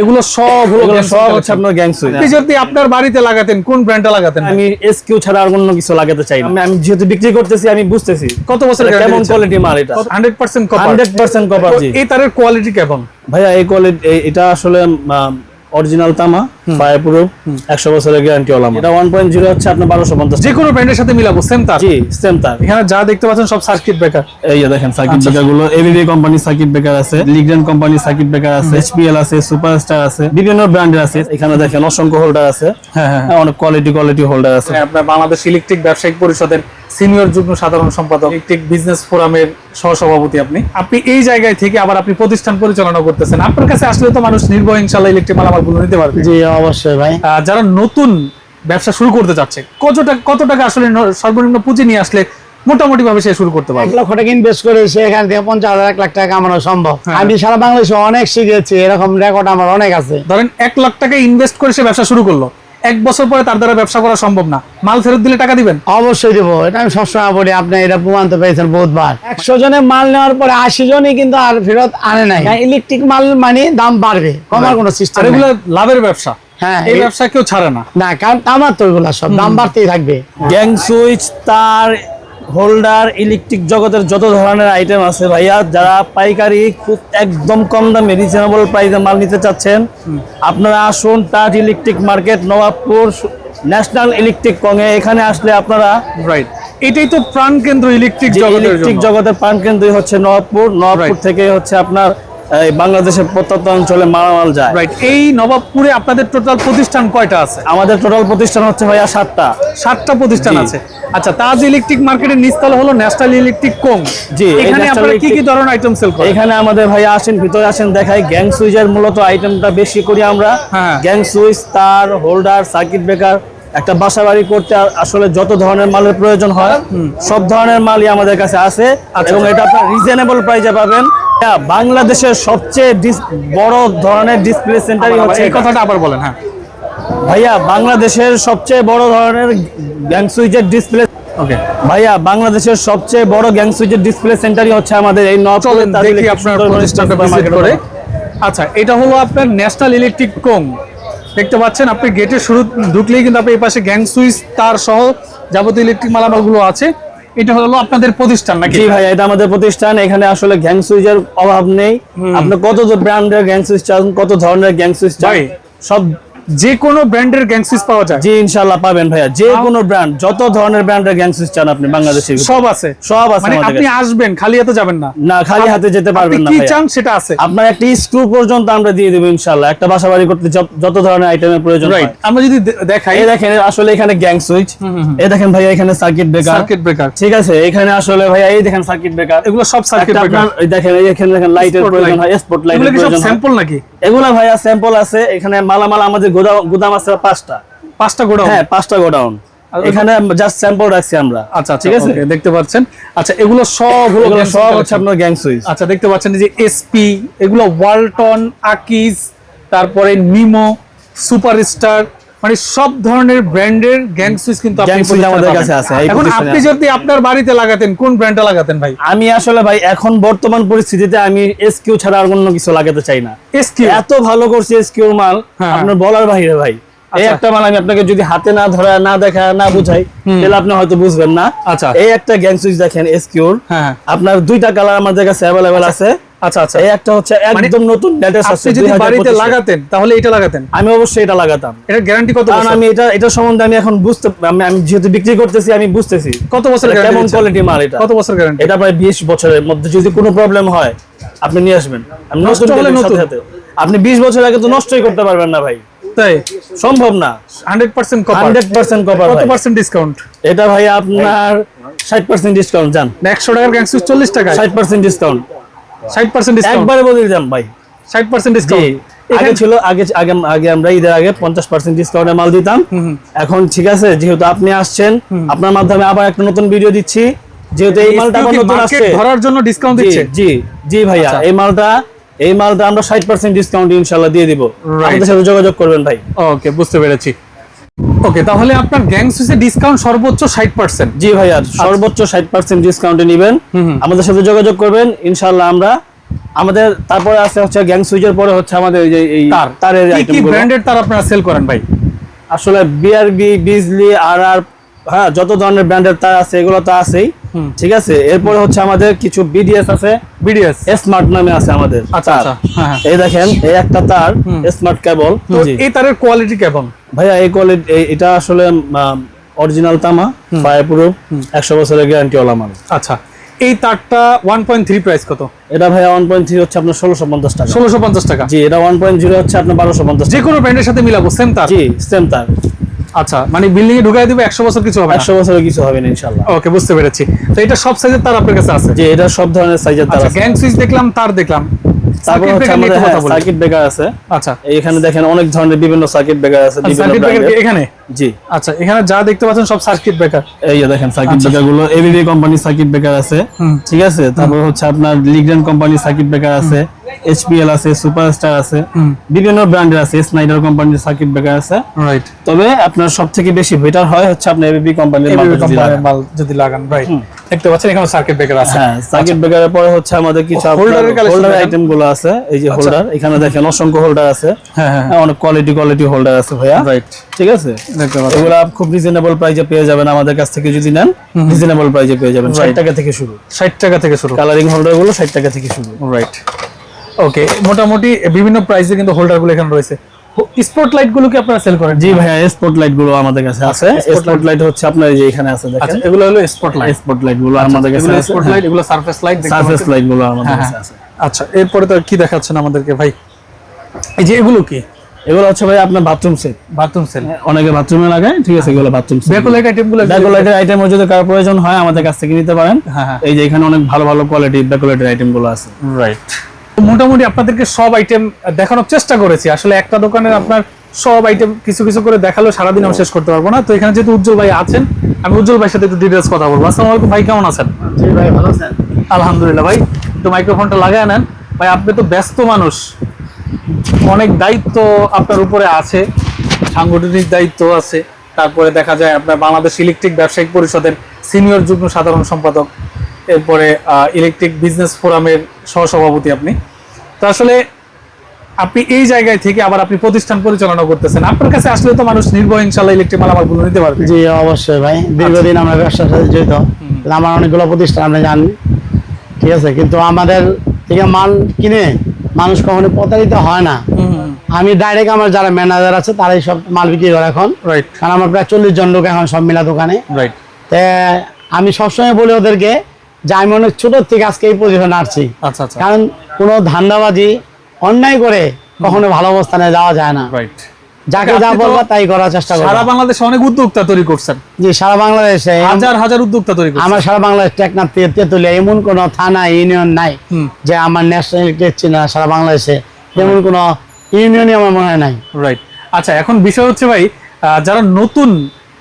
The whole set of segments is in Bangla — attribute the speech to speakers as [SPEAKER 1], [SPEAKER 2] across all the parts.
[SPEAKER 1] এগুলো সব হলো
[SPEAKER 2] সব হচ্ছে আপনার গ্যাং সুইচ
[SPEAKER 1] আপনি যদি আপনার বাড়িতে লাগাতেন কোন ব্র্যান্ডটা লাগাতেন?
[SPEAKER 2] আমি এসকিউ ছাড়া আর অন্য কিছু লাগাতে চাই না। আমি- আমি যেহেতু বিক্রি করতেছি আমি বুঝতেছি।
[SPEAKER 1] কত বছর
[SPEAKER 2] কেমন কোয়ালিটি মাল এটা?
[SPEAKER 1] Hundred percent copper
[SPEAKER 2] hundred percent copper জি।
[SPEAKER 1] এই তারের কোয়ালিটি কেমন?
[SPEAKER 2] ভাইয়া এই কোয়ালিটি এটা আসলে অরিজিনাল তামা ফায়ার প্রুফ একশো বছরের গ্যারান্টি ওলা এটা ওয়ান পয়েন্ট জিরো হচ্ছে আপনার বারোশো পঞ্চাশ
[SPEAKER 1] যে কোনো ব্র্যান্ডের সাথে মিলাবো সেম তার।
[SPEAKER 2] জি সেম তার।
[SPEAKER 1] এখানে যা দেখতে পাচ্ছেন সব সার্কিট ব্রেকার
[SPEAKER 2] এই যে দেখেন সার্কিট ব্রেকারগুলো এবিবি কোম্পানি সার্কিট ব্রেকার আছে লিগ্রেন কোম্পানি সার্কিট ব্রেকার আছে এইচপিএল আছে সুপারস্টার আছে বিভিন্ন ব্র্যান্ডের আছে। এখানে দেখেন অসংখ্য হোল্ডার আছে।
[SPEAKER 1] হ্যাঁ হ্যাঁ।
[SPEAKER 2] হ্যাঁ, অনেক কোয়ালিটি কোয়ালিটি হোল্ডার আছে।
[SPEAKER 1] আপনার বাংলাদেশ ইলেকট্রিক ব্যবসায়িক পরিষদের সিনিয়র যুগ্ম সাধারণ সম্পাদক ইলেকট্রিক বিজনেস ফোরামের সহসভাপতি আপনি। আপনি এই জায়গায় থেকে আবার আপনি প্রতিষ্ঠান পরিচালনা করতেছেন। আপনার কাছে আসলে তো মানুষ নির্ভয় ইনশাল্লাহ ইলেকট্রিক মালামালগুলো নিতে পারবে।
[SPEAKER 3] জি অবশ্যই ভাই।
[SPEAKER 1] যারা নতুন ব্যবসা শুরু করতে চাচ্ছে কত টাকা কত টাকা আসলে সর্বনিম্ন পুঁজি নিয়ে আসলে মোটামুটি ভাবে সে শুরু করতে
[SPEAKER 3] এক
[SPEAKER 1] পারবে
[SPEAKER 3] লক্ষ টাকা ইনভেস্ট করে সেখান থেকে পঞ্চাশ হাজার এক লাখ টাকা কামানো সম্ভব।
[SPEAKER 1] হ্যাঁ।
[SPEAKER 3] আমি সারা বাংলাদেশে অনেক শিখেছি এরকম রেকর্ড আমার অনেক আছে।
[SPEAKER 1] ধরেন এক লাখ টাকা ইনভেস্ট করে সে ব্যবসা শুরু করল। এক বছর পরে তার দ্বারা ব্যবসা করা সম্ভব না। মাল ফেরত দিলে টাকা দিবেন?
[SPEAKER 3] অবশ্যই দেবো। এটা আমি সবসময় বলি আপনি এটা প্রমাণ তো পেয়েছেন বহুতবার। একশো জনের মাল নেওয়ার পরে আশি জনই কিন্তু আর ফেরত আনে নাই। ইলেকট্রিক মাল মানে দাম বাড়বে কমার কোনো সিস্টেম
[SPEAKER 1] এগুলো লাভের ব্যবসা।
[SPEAKER 3] হ্যাঁ,
[SPEAKER 1] এই
[SPEAKER 3] এই-
[SPEAKER 1] ব্যবসা কেউ ছাড়ে না।
[SPEAKER 3] না কারণ আমার তো এগুলো সব দাম বাড়তেই থাকবে।
[SPEAKER 2] গ্যাং সুইচ তার হোল্ডার ইলেকট্রিক জগতের যত ধরনের আইটেম আছে ভাইয়া যারা পাইকারি খুব একদম কম দামে রিজনেবল প্রাইসে মাল নিতে চাচ্ছেন আপনারা আসুন touch electric market Nawabpur national electric কংয়ে এখানে আসলে আপনারা
[SPEAKER 1] রাইট এটাই তো প্রাণকেন্দ্র ইলেকট্রিক জগতের
[SPEAKER 2] ইলেকট্রিক জগতের প্রাণ কেন্দ্রই হচ্ছে নবাবপুর। নবাবপুর. থেকে হচ্ছে আপনার বাংলাদেশের প্রত্যন্ত অঞ্চলে মালামাল যায়।
[SPEAKER 1] রাইট এই নবাবপুরে আপনাদের টোটাল প্রতিষ্ঠান কয়টা আছে?
[SPEAKER 2] আমাদের টোটাল প্রতিষ্ঠান হচ্ছে ভাইয়া সাতটা।
[SPEAKER 1] সাতটা প্রতিষ্ঠান আছে। আচ্ছা তাজ ইলেকট্রিক মার্কেটের নিচতলা হলো ন্যাশনাল ইলেকট্রিক কোং
[SPEAKER 2] জি,
[SPEAKER 1] এখানে আপনারা কি কি ধরনের আইটেম সেল করেন?
[SPEAKER 2] এখানে আমাদের ভাই আসেন ভিতরে আসেন দেখাই। গ্যাং সুইচের মূলত আইটেমটা বেশি করি আমরা। গ্যাং সুইচ তার হোল্ডার সার্কিট ব্রেকার একটা বাসা বাড়ি করতে আসলে যত ধরনের মালের প্রয়োজন হয় সব ধরনের মালই আমাদের কাছে আছে।
[SPEAKER 1] আচ্ছা।
[SPEAKER 2] এবং এটা আপনার রিজনেবল প্রাইসে পাবেন। বাংলাদেশের সবচেয়ে বড় ধরনের ডিসপ্লে সেন্টারই হচ্ছে
[SPEAKER 1] এই কথাটা আবার বলেন হ্যাঁ।
[SPEAKER 2] ভাইয়া বাংলাদেশের সবচেয়ে বড় ধরনের গ্যাং সুইচের ডিসপ্লে
[SPEAKER 1] ওকে
[SPEAKER 2] ভাইয়া বাংলাদেশের সবচেয়ে বড় গ্যাং সুইচের ডিসপ্লে সেন্টারই হচ্ছে আমাদের এই নর্থ
[SPEAKER 1] চলেন দেখি আপনার প্রতিষ্ঠানটা ভিজিট করে। আচ্ছা এটা হলো আপনার ন্যাশনাল ইলেকট্রিক কোং দেখতে পাচ্ছেন আপনি গেটে শুরু ঢুকলেই কিন্তু আপনি এই পাশে গ্যাং সুইচ তার সহ যাবতীয় ইলেকট্রিক মালামালগুলো আছে। এটা হলো আপনাদের প্রতিষ্ঠান নাকি?
[SPEAKER 2] জি ভাই এটা আমাদের প্রতিষ্ঠান। এখানে আসলে গ্যাং সুইচের অভাব নেই। আপনি কত ব্র্যান্ডের গ্যাং সুইচ চান কত ধরনের গ্যাং সুইচ চান সব
[SPEAKER 1] যে কোনো ব্র্যান্ডের গ্যাং সুইচ পাওয়া যায়।
[SPEAKER 2] জি ইনশাল্লাহ পাবেন ভাইয়া। যে কোনো ব্র্যান্ড যত ধরনের ব্র্যান্ডের গ্যাং সুইচ চান আপনি বাংলাদেশের ভিতরে।
[SPEAKER 1] সব আছে।
[SPEAKER 2] সব আছে
[SPEAKER 1] মানে আপনি আসবেন খালি হাতে যাবেন না।
[SPEAKER 2] না খালি হাতে যেতে পারবেন না
[SPEAKER 1] কি চান সেটা আছে।
[SPEAKER 2] আপনার একটা স্ক্রু পর্যন্ত আমরা দিয়ে দেবো ইনশাল্লাহ একটা বাসা বাড়ি করতে যত- ধরনের আইটেমের প্রয়োজন
[SPEAKER 1] রাইট আমরা যদি দেখাই।
[SPEAKER 2] এই দেখেন আসলে এখানে গ্যাং সুইচ এই দেখেন ভাইয়া এখানে সার্কিট ব্রেকার
[SPEAKER 1] সার্কিট ব্রেকার
[SPEAKER 2] ঠিক আছে এখানে আসলে ভাইয়া এই দেখেন সার্কিট ব্রেকার
[SPEAKER 1] এগুলো সব সার্কিট ব্রেকার
[SPEAKER 2] এই দেখেন এখানে দেখেন লাইটের প্রয়োজন হয় স্পট লাইটের
[SPEAKER 1] এগুলো কি সব
[SPEAKER 2] প্রয়োজন হয়।
[SPEAKER 1] স্যাম্পল নাকি?
[SPEAKER 2] এগুলা ভাইয়া স্যাম্পল আছে। এখানে মালামাল আমাদের গোদাম আছে পাঁচটা।
[SPEAKER 1] পাঁচটা গোডাউন?
[SPEAKER 2] হ্যাঁ পাঁচটা গোডাউন। এখানে জাস্ট স্যাম্পল রাখছি আমরা।
[SPEAKER 1] আচ্ছা ঠিক
[SPEAKER 2] ঠিক
[SPEAKER 1] আছে? দেখতে পাচ্ছেন। আচ্ছা এগুলো সব হলো
[SPEAKER 2] সব হচ্ছে আপনার গ্যাং সুইচ
[SPEAKER 1] আচ্ছা দেখতে পাচ্ছেন যে এসপি এগুলো ওয়ালটন আকিজ তারপরে নিমো সুপারস্টার মানে সব ধরনের ব্র্যান্ডের গ্যাং সুইচ কিন্তু
[SPEAKER 2] আমাদের কাছে আছে,
[SPEAKER 1] এখন আপনি যদি আপনার বাড়িতে লাগাতেন কোন ব্র্যান্ডটা লাগাতেন ভাই?
[SPEAKER 2] আমি আসলে ভাই এখন বর্তমান পরিস্থিতিতে আমি এসকিউ ছাড়া আর অন্য কিছু লাগাতে চাই না।
[SPEAKER 1] এসকিউ
[SPEAKER 2] এত ভালো করছে এসকিউ মাল
[SPEAKER 1] হ্যাঁ।
[SPEAKER 2] আপনার বলার বাইরে ভাই। এই
[SPEAKER 1] আচ্ছা।
[SPEAKER 2] একটা মাল আমি আপনাকে যদি হাতে না ধরা না দেখা না বুঝাই তাহলে আপনি হয়তো বুঝবেন না।
[SPEAKER 1] আচ্ছা।
[SPEAKER 2] এই একটা গ্যাং সুইচ দেখেন এসকিউর
[SPEAKER 1] হ্যাঁ
[SPEAKER 2] আপনার দুইটা কালার আমাদের কাছে অ্যাভেলেবেল আছে।
[SPEAKER 1] আচ্ছা আচ্ছা।
[SPEAKER 2] এই একটা হচ্ছে একদম নতুন লেটেস্ট আছে
[SPEAKER 1] আপনি যদি বাড়িতে লাগাতেন তাহলে এটা লাগাতেন?
[SPEAKER 2] আমি অবশ্যই এটা লাগাতাম।
[SPEAKER 1] এটা গ্যারান্টি কত বছর?
[SPEAKER 2] আমি এটা এটা সম্বন্ধে আমি এখন বুঝতে আমি আমি যেহেতু বিক্রি করতেছি আমি বুঝতেছি।
[SPEAKER 1] কত বছর
[SPEAKER 2] কেমন কোয়ালিটি মাল এটা?
[SPEAKER 1] কত বছর গ্যারান্টি
[SPEAKER 2] এটা প্রায় বছরের মধ্যে যদি কোনো প্রবলেম হয় আপনি নিয়ে আসবেন। আমি
[SPEAKER 1] নষ্ট হলে নতুন।
[SPEAKER 2] আপনি বিশ বছর আগে তো নষ্টই করতে পারবেন না ভাই।
[SPEAKER 1] তাই?
[SPEAKER 2] সম্ভব না।
[SPEAKER 1] হান্ড্রেড পার্সেন্ট কপার কত ডিসকাউন্ট
[SPEAKER 2] এটা ভাই আপনার ষাট পার্সেন্ট ডিসকাউন্ট যান
[SPEAKER 1] একশো টাকার গ্যাং সুইচ চল্লিশ টাকা
[SPEAKER 2] ষাট পার্সেন্ট ডিসকাউন্ট
[SPEAKER 1] ষাট পার্সেন্ট ডিসকাউন্ট
[SPEAKER 2] একবারে বলে দিলাম ভাই।
[SPEAKER 1] ষাট পার্সেন্ট
[SPEAKER 2] জি
[SPEAKER 1] ডিসকাউন্ট
[SPEAKER 2] আগে ছিল আগে আগে আগে আমরা ঈদের আগে পঞ্চাশ পার্সেন্ট ডিসকাউন্টে মাল দিতাম। এখন ঠিক আছে যেহেতু আপনি আসছেন আপনার মাধ্যমে আবার একটা নতুন ভিডিও দিচ্ছি। যেহেতু এই মালটা আবার নতুন আসছে।
[SPEAKER 1] ধরার জন্য ডিসকাউন্ট দিচ্ছে।
[SPEAKER 2] জি জি ভাইয়া
[SPEAKER 1] আচ্ছা।
[SPEAKER 2] এই মালটা এই মালটা আমরা ষাট পার্সেন্ট ডিসকাউন্ট ইনশাল্লাহ দিয়ে দিব. আমাদের সাথে যোগাযোগ করবেন ভাই।
[SPEAKER 1] ওকে বুঝতে পেরেছি। ওকে তাহলে আপনার গ্যাং সুইচের ডিসকাউন্ট সর্বোচ্চ ষাট পার্সেন্ট
[SPEAKER 2] জি ভাইয়া সর্বোচ্চ ষাট পার্সেন্ট ডিসকাউন্টে নিবেন। আমাদের সাথে যোগাযোগ করবেন ইনশাল্লাহ আমরা। আমাদের তারপরে আছে হচ্ছে গ্যাং সুইচের পরে হচ্ছে আমাদের এই যে এই
[SPEAKER 1] তার।
[SPEAKER 2] তারের
[SPEAKER 1] কি কি
[SPEAKER 2] আইটেম
[SPEAKER 1] ব্র্যান্ডের তার আপনারা সেল করেন ভাই?
[SPEAKER 2] আসলে বিআরবি বিজলি আর আর হ্যাঁ যত ধরনের ব্র্যান্ডের তার আছে এগুলো তো আছেই। ঠিক আছে? এরপরে হচ্ছে আমাদের কিছু বিডিএস আছে।
[SPEAKER 1] বিডিএস
[SPEAKER 2] স্মার্ট নামে আছে আমাদের
[SPEAKER 1] আচ্ছা আচ্ছা হ্যাঁ হ্যাঁ।
[SPEAKER 2] এই দেখেন এই একটা তার স্মার্ট কেবল
[SPEAKER 1] এই তারের কোয়ালিটি কেমন?
[SPEAKER 2] ভাইয়া এই কোয়ালিটি এটা আসলে অরিজিনাল তামা ফায়ার প্রুফ একশো বছরের গ্যারান্টি ওলা মাল।
[SPEAKER 1] আচ্ছা এই তারটা ওয়ান পয়েন্ট থ্রি প্রাইস কত?
[SPEAKER 2] এটা ভাইয়া ওয়ান পয়েন্ট থ্রি হচ্ছে আপনার ষোলোশো পঞ্চাশ টাকা।
[SPEAKER 1] ষোলোশো পঞ্চাশ টাকা।
[SPEAKER 2] জি এটা ওয়ান পয়েন্ট জিরো হচ্ছে আপনার বারোশো পঞ্চাশ
[SPEAKER 1] যে কোনো ব্র্যান্ডের সাথে মিলাবো সেম তার?
[SPEAKER 2] জি সেম তার।
[SPEAKER 1] আচ্ছা মানে বিল্ডিং এ ঢুকাই দিবে একশো বছর কিছু হবে
[SPEAKER 2] একশো বছরের কিছু হবে না ইনশাল্লাহ
[SPEAKER 1] ওকে বুঝতে পেরেছি। তো এটা সব সাইজের তার আপনার কাছে আছে?
[SPEAKER 2] যে এটা সব ধরনের সাইজের তার
[SPEAKER 1] আচ্ছা গ্যাং সুইচ দেখলাম তার দেখলাম।
[SPEAKER 2] তারপর
[SPEAKER 1] সার্কিট
[SPEAKER 2] হচ্ছে আমাদের ব্রেকার আছে।
[SPEAKER 1] আচ্ছা।
[SPEAKER 2] এখানে দেখেন অনেক ধরনের বিভিন্ন সার্কিট ব্রেকার আছে
[SPEAKER 1] সার্কিট ব্রেকার এখানে?
[SPEAKER 2] জি।
[SPEAKER 1] আচ্ছা এখানে যা দেখতে পাচ্ছেন সব সার্কিট ব্রেকার
[SPEAKER 2] এই যে দেখেন সার্কিট ব্রেকারগুলো এবিবি কোম্পানির সার্কিট ব্রেকার আছে ঠিক আছে? তারপর হচ্ছে আপনার লিগ্রেন কোম্পানির সার্কিট বেকার আছে এইচপিএল আছে সুপারস্টার আছে বিভিন্ন ব্র্যান্ডের আছে স্নাইডার কোম্পানির সার্কিট ব্রেকার আছে।
[SPEAKER 1] রাইট
[SPEAKER 2] তবে আপনার সব থেকে বেশি বেটার হয় হচ্ছে আপনার এবিবি কোম্পানির।
[SPEAKER 1] মাল যদি লাগান। রাইট দেখতে পাচ্ছেন এখানে সার্কিট ব্রেকার আছে।
[SPEAKER 2] হ্যাঁ সার্কিট ব্রেকারের পরে হচ্ছে আমাদের কিছু হোল্ডার আইটেমগুলো আছে এই যে হোল্ডার এখানে দেখেন অসংখ্য হোল্ডার আছে।
[SPEAKER 1] হ্যাঁ হ্যাঁ।
[SPEAKER 2] অনেক কোয়ালিটি কোয়ালিটি হোল্ডার আছে ভাইয়া।
[SPEAKER 1] রাইট
[SPEAKER 2] ঠিক আছে?
[SPEAKER 1] দেখতে পাচ্ছেন।
[SPEAKER 2] এগুলা খুব রিজনেবল প্রাইসে পেয়ে যাবেন আমাদের কাছ থেকে যদি নেন রিজনেবল প্রাইসে পেয়ে যাবেন। ষাট
[SPEAKER 1] Right.
[SPEAKER 2] টাকা থেকে শুরু।
[SPEAKER 1] ষাট টাকা থেকে শুরু।
[SPEAKER 2] কালারিং হোল্ডারগুলো ষাট টাকা থেকে শুরু।
[SPEAKER 1] রাইট ওকে মোটামুটি বিভিন্ন প্রাইসে কিন্তু হোল্ডারগুলো এখানে রয়েছে। স্পট লাইটগুলো কি আপনারা সেল করেন?
[SPEAKER 2] জি ভাইয়া স্পট লাইটগুলো আমাদের কাছে আছে।
[SPEAKER 1] Spotlight।
[SPEAKER 2] স্পট লাইট হচ্ছে আপনার এই যে এখানে আছে দেখেন।
[SPEAKER 1] এগুলো হলো স্পট লাইট
[SPEAKER 2] স্পট লাইটগুলো আমাদের কাছে আছে।
[SPEAKER 1] স্পট লাইট এগুলো সারফেস লাইট
[SPEAKER 2] সারফেস লাইটগুলো আমাদের কাছে। আছে।
[SPEAKER 1] আচ্ছা এরপরে তো কি দেখাচ্ছেন আমাদেরকে ভাই? এই যে এগুলো কি?
[SPEAKER 2] এগুলো হচ্ছে ভাই আপনার বাথরুম সেট
[SPEAKER 1] বাথরুম সেল
[SPEAKER 2] অনেকে বাথরুমে লাগায় ঠিক আছে এগুলো বাথরুম সেট
[SPEAKER 1] ব্যাকলাইট আইটেমগুলো
[SPEAKER 2] ব্যাকলাইটের আইটেম যদি কারও প্রয়োজন হয় আমাদের কাছ থেকে নিতে পারেন।
[SPEAKER 1] হ্যাঁ হ্যাঁ।
[SPEAKER 2] এই যে এখানে অনেক ভালো ভালো কোয়ালিটির ব্যাকলাইটের আইটেমগুলো আছে।
[SPEAKER 1] রাইট মোটামুটি আপনাদেরকে সব আইটেম দেখানোর চেষ্টা করেছি। আসলে একটা দোকানের আপনার সব আইটেম কিছু কিছু করে দেখালেও সারাদিন আমি শেষ করতে পারব না। তো এখানে যেহেতু উজ্জ্বল ভাই আছেন আমি উজ্জ্বল ভাইয়ের সাথে একটু ডিটেলস কথা বলব। আসসালামু আলাইকুম ভাই কেমন আছেন?
[SPEAKER 3] জি ভাই ভালো আছেন?
[SPEAKER 1] আলহামদুলিল্লাহ ভাই একটু মাইক্রোফোনটা লাগায় নেন। ভাই আপনি তো ব্যস্ত মানুষ। অনেক দায়িত্ব আপনার উপরে আছে সাংগঠনিক দায়িত্ব আছে। তারপরে দেখা যায় আপনার বাংলাদেশ ইলেকট্রিক ব্যবসায়িক পরিষদের সিনিয়র যুগ্ম সাধারণ সম্পাদক এরপরে ইলেকট্রিক বিজনেস ফোরামের সহসভাপতি আপনি। তো আসলে আপনি এই জায়গায় থেকে আবার আপনি প্রতিষ্ঠান পরিচালনা করতেছেন। আপনার কাছে আসলে তো মানুষ নির্ভর ইনশাল্লাহ ইলেকট্রিক মালামালগুলো নিতে পারবে।
[SPEAKER 3] জি অবশ্যই ভাই। দীর্ঘদিন আমরা ব্যবসার সাথে জড়িত আমার অনেকগুলো প্রতিষ্ঠান আপনি জানেন ঠিক আছে কিন্তু আমাদের থেকে মাল কিনে মানুষ কখনো প্রতারিত হয় না। আমি ডাইরেক্ট আমার যারা ম্যানেজার আছে তারাই সব মাল বিক্রি করে এখন।
[SPEAKER 1] রাইট
[SPEAKER 3] কারণ আমার প্রায় চল্লিশ জন লোক এখন সব মিলা দোকানে।
[SPEAKER 1] রাইট
[SPEAKER 3] তে আমি সবসময় বলি ওদেরকে যে আমি অনেক ছোটোর থেকে আজকে এই পজিশনে আসছি।
[SPEAKER 1] আচ্ছা আচ্ছা।
[SPEAKER 3] কারণ কোনো ধান্দাবাজি অন্যায় করে কখনো ভালো অবস্থানে যাওয়া যায় না। যাকে যা বলব তাই করার চেষ্টা করব।
[SPEAKER 1] সারা বাংলাদেশে অনেক উদ্যোক্তা তৈরি করছেন।
[SPEAKER 3] জি সারা বাংলাদেশে
[SPEAKER 1] হাজার হাজার উদ্যোক্তা তৈরি
[SPEAKER 3] আমার সারা বাংলাদেশ টেকনাফ থেকে তেতুলিয়া এমন কোন থানা ইউনিয়ন নাই যে আমার ন্যাশনাল না সারা বাংলাদেশে। এমন কোন ইউনিয়নই আমার মনে হয় নাই।
[SPEAKER 1] রাইট আচ্ছা এখন বিষয় হচ্ছে ভাই যারা নতুন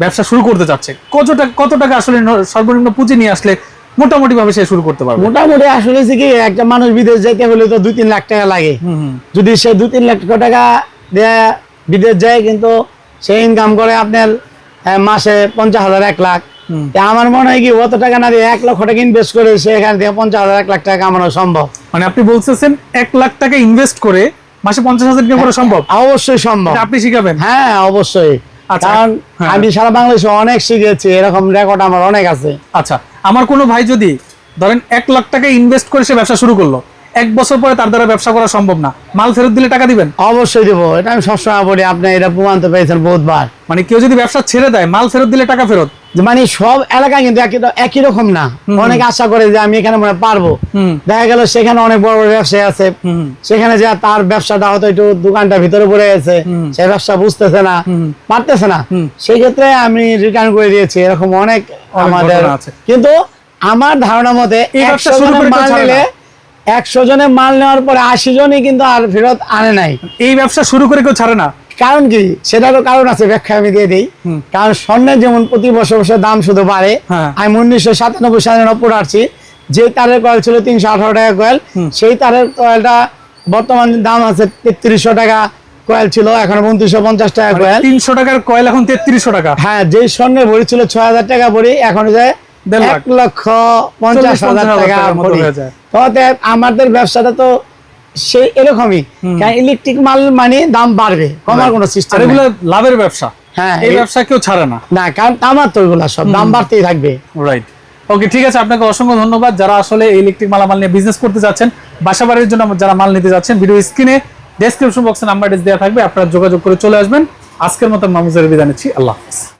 [SPEAKER 1] ব্যবসা শুরু করতে চাচ্ছে কত টাকা কত টাকা আসলে সর্বনিম্ন পুঁজি নিয়ে আসলে মোটামুটি ভাবে সে শুরু করতে পারবে।
[SPEAKER 3] মোটামুটি আসলে কি একটা মানুষ বিদেশ যেতে হলে তো দুই তিন লাখ টাকা লাগে। যদি সে দুই তিন লাখ টাকা দিয়ে বিদেশ যায় কিন্তু সে ইনকাম করে আপনার মাসে পঞ্চাশ হাজার এক লাখ। আমার মনে হয় কি অত টাকা না দিয়ে এক লক্ষ টাকা ইনভেস্ট করে সে এখান থেকে পঞ্চাশ হাজার এক লাখ টাকা কামানো সম্ভব।
[SPEAKER 1] মানে আপনি বলতেছেন এক লাখ টাকা ইনভেস্ট করে মাসে পঞ্চাশ হাজার টাকা করা সম্ভব?
[SPEAKER 3] অবশ্যই সম্ভব।
[SPEAKER 1] আপনি শিখাবেন।
[SPEAKER 3] হ্যাঁ অবশ্যই। কারণ
[SPEAKER 1] হ্যাঁ।
[SPEAKER 3] আমি সারা বাংলাদেশে অনেক শিখেছি এরকম রেকর্ড আমার অনেক আছে
[SPEAKER 1] আচ্ছা আমার কোনো ভাই যদি ধরেন এক লাখ টাকা ইনভেস্ট করে সে ব্যবসা শুরু করল এক বছর পরে তার দ্বারা ব্যবসা করা সম্ভব না। মাল ফেরত দিলে টাকা দিবেন?
[SPEAKER 3] অবশ্যই দেবো। এটা আমি সবসময় বলি আপনি এটা প্রমাণ তো পেয়েছেন বহুতবার।
[SPEAKER 1] মানে কেউ যদি ব্যবসা ছেড়ে দেয় মাল ফেরত দিলে টাকা ফেরত?
[SPEAKER 3] মানে সব এলাকা কিন্তু একই রকম না। অনেক আশা করে যে আমি এখানে মনে পারব। দেখা গেল সেখানে অনেক বড় বড় ব্যবসায়ী আছে। সেখানে যে তার ব্যবসাটা হয়তো একটু দোকানটা ভিতরে পড়ে গেছে সে ব্যবসা বুঝতেছে না পারতেছে না। সেই ক্ষেত্রে আমি রিটার্ন করে দিয়েছি এরকম অনেক আমাদের। কিন্তু আমার ধারণা মতে
[SPEAKER 1] শুরু করে
[SPEAKER 3] একশো জনের মাল নেওয়ার পরে আশি জনই কিন্তু আর ফেরত আনে নাই।
[SPEAKER 1] এই ব্যবসা শুরু করে কেউ ছাড়ে না?
[SPEAKER 3] কারণ কি? সেটারও কারণ আছে ব্যাখ্যা আমি দিয়ে দিই। কারণ স্বর্ণের যেমন প্রতি বছর বছর দাম শুধু বাড়ে
[SPEAKER 1] হ্যাঁ।
[SPEAKER 3] আমি উনিশশো সাতানব্বই সালে ওপর আসছি। যে তারের কয়েল ছিল তিনশো আঠারো টাকা কয়েল সেই তারের কয়েলটা বর্তমান দাম আছে তেত্রিশশো টাকা কয়েল ছিল এখন উনত্রিশশো পঞ্চাশ টাকা কয়েল।
[SPEAKER 1] তিনশো টাকার কয়েল এখন তেত্রিশশো টাকা।
[SPEAKER 3] হ্যাঁ যেই স্বর্ণের ভরি ছিল ছয় হাজার টাকা ভরি এখন যায় এক লক্ষ পঞ্চাশ হাজার টাকা
[SPEAKER 1] টাকার মতো
[SPEAKER 3] ভরি।
[SPEAKER 1] যায়।
[SPEAKER 3] তো অতএব আমাদের ব্যবসাটা তো সেই এরকমই। ইলেকট্রিক মাল মানে দাম বাড়বে কমার কোনো সিস্টেম
[SPEAKER 1] এগুলো লাভের ব্যবসা।
[SPEAKER 3] হ্যাঁ,
[SPEAKER 1] এই
[SPEAKER 3] এই-
[SPEAKER 1] ব্যবসা কেউ ছাড়ে না।
[SPEAKER 3] না কারণ আমার তো এগুলা সব দাম বাড়তেই থাকবে।
[SPEAKER 1] রাইট ওকে ঠিক আছে আপনাকে অসংখ্য ধন্যবাদ। যারা আসলে ইলেকট্রিক মালামাল নিয়ে বিজনেস করতে যাচ্ছেন বাসা বাড়ির জন্য যারা মাল নিতে যাচ্ছেন ভিডিও স্ক্রিনে ডেসক্রিপশন বক্সে নাম্বার দেওয়া থাকবে আপনারা যোগাযোগ করে চলে আসবেন। আজকের মতো মামুজের বিদায় নিচ্ছি। আল্লাহ হাফিজ।